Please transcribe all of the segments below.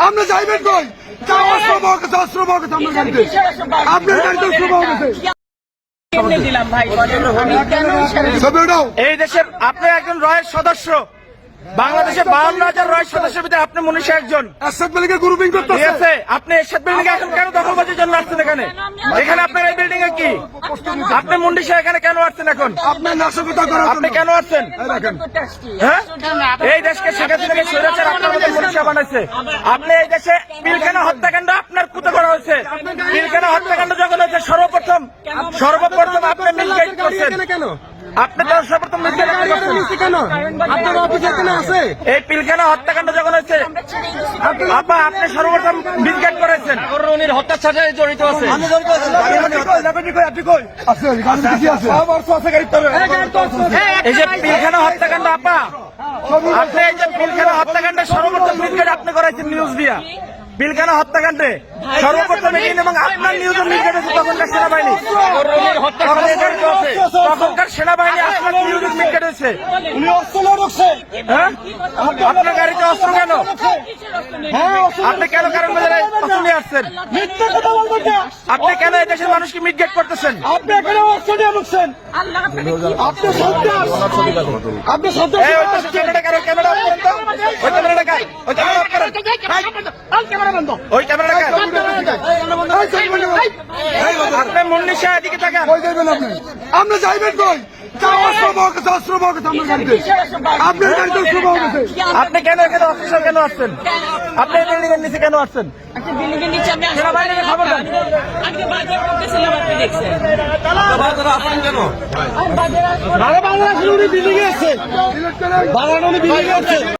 আপনি যাইবেন কই? আপনার গাড়িতে এই দেশের আপনি একজন রয়ের সদস্য। বাংলাদেশে বাউন্ন হাজার রয়ের সদস্যের ভিতরে আপনি শাহ একজন। এরশাদ মালিকের গ্রুপিং করতেছে। আপনি এরশাদ বিল্ডিং এখন কেন দখলবাজির জন্য আসছেন এখানে? এখানে আপনার এই বিল্ডিং এ কি? আপনি মুন্ডি এখানে কেন আসছেন এখন? আপনার নাশকতা করার আপনি কেন আসছেন? হ্যাঁ? এই দেশকে শেখ হাসিনাকে স্বৈরাচার আপনার মতো মনীষা বানাইছে। আপনি এই দেশে পিলখানা হত্যাকাণ্ড আপনার কুতে করা হয়েছে। পিলখানা হত্যাকাণ্ড যখন হয়েছে সর্বপ্রথম সর্বপ্রথম আপনি মিলগেট করছেন। কেন? আপনি তো সর্বপ্রথম করছেন। কেন? আপনার অফিস এখানে আছে? এই পিলখানা হত্যাকাণ্ড যখন হয়েছে আপা আপনি সর্বপ্রথম মিলগেট করেছেন। উনির হত্যার সাথে জড়িত আছে। আছে গাড়ি কি আছে এই যে পিলখানা হত্যাকাণ্ড আপা। আপনি এই যে পিলখানা হত্যাকাণ্ডে সর্বপ্রথম মিলগেট আপনি করাইছেন নিউজ দিয়া। পিলখানা হত্যাকাণ্ডে সর্বপ্রথম এগিয়ে এবং আপনার মিলগেট হয়েছে তখনকার সেনাবাহিনী তখনকার সেনাবাহিনী আপনার উনি অস্ত্র ঢুকছে হ্যাঁ আপনার গাড়িতে অস্ত্র কেন আপনি কেন কারণ বাজারে অস্ত্র নিয়ে আসছেন মিথ্যা কথা বলবেন না আপনি কেন এই দেশের মানুষকে মিটগেট করতেছেন আপনি এখানে অস্ত্র নিয়ে ঢুকছেন সন্ত্রাস সন্ত্রাস ক্যামেরা ওই ক্যামেরাটা ওই ক্যামেরা ওই বাবা, আপনি মুন্নি শাহ এদিকে তাকান। কই যাবেন আপনি? আপনি যাইবেন কই? আপনি কেন এখানে অফিসার কেন আসছেন? আপনি বিল্ডিং এর নিচে কেন আসছেন? একটা বিল্ডিং এর নিচে আমি আসতে সেনাবাহিনীকে খবর দেন। বাংলাদেশ উনি বিল্ডিং এ আছে বাংলাদেশ উনি বিল্ডিং এ আছে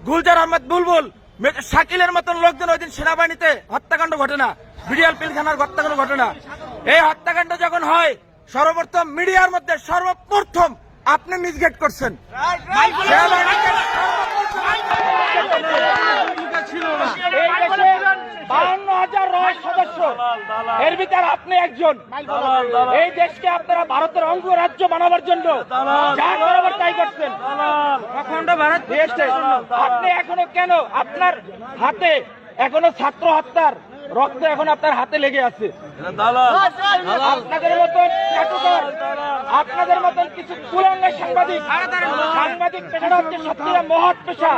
গুলজার আহমদ বুলবুল শাকিলের মতন লোকজন ওই দিন সেনাবাহিনীতে হত্যাকাণ্ড ঘটনা বিডিয়াল পিলখানার হত্যাকাণ্ড ঘটনা এই হত্যাকাণ্ড যখন হয় সর্বপ্রথম মিডিয়ার মধ্যে সর্বপ্রথম আপনি মিসগেট করছেন সেনাবাহিনীকে এই দেশের বাহান্ন হাজার রয় সদস্য এর ভিতরে আপনি একজন। এই দেশকে আপনারা ভারতের অঙ্গ রাজ্য বানাবার জন্য যা করাবার তাই করছেন। আপনি এখনও কেন আপনার হাতে এখনও ছাত্র হত্যার রক্ত এখন আপনার হাতে লেগে আছে? আপনাদের মতন আপনাদের মতন কিছু কুলাঙ্গা সাংবাদিক সাংবাদিক পেশাটা হচ্ছে সত্যিটা মহৎ পেশা।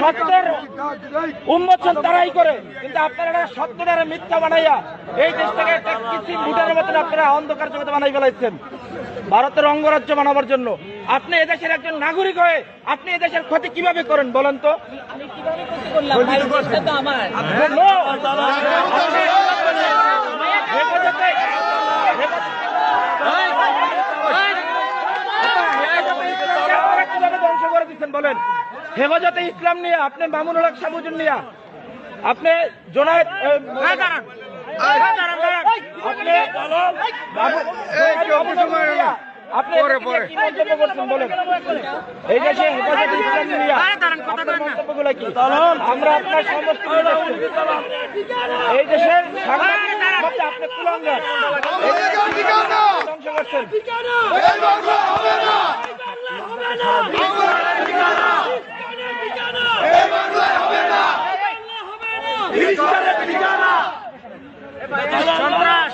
সত্যের উন্মোচন তারাই করে। কিন্তু আপনারা সত্যটারে মিথ্যা বানাইয়া এই দেশটাকে একটা কৃষি ভুটানের মতন আপনারা অন্ধকার জগতে বানাই ফেলাইছেন। ভারতের অঙ্গরাজ্য বানাবার জন্য। আপনি এদেশের একজন নাগরিক হয়ে আপনি এদেশের ক্ষতি কীভাবে করেন বলেন তো? আমি কীভাবে ক্ষতি করলাম ভাই দেশটা তো আমার No! আপনি হেফাজতে- হেফাজতে- আপনারা কীভাবে ধ্বংস বলেন হেফাজতে ইসলাম নিয়ে আপনি মামুনুল হক সাবুজুন নিয়ে আপনি জোনায়েদ আপনি এই দেশে হেফাজতে ইসলাম নিয়ে মন্তব্যগুলো কি? আমরা আপনার সমস্ত এই দেশের আপনি কুলাঙ্গার। ধ্বংস করছেন। সন্ত্রাস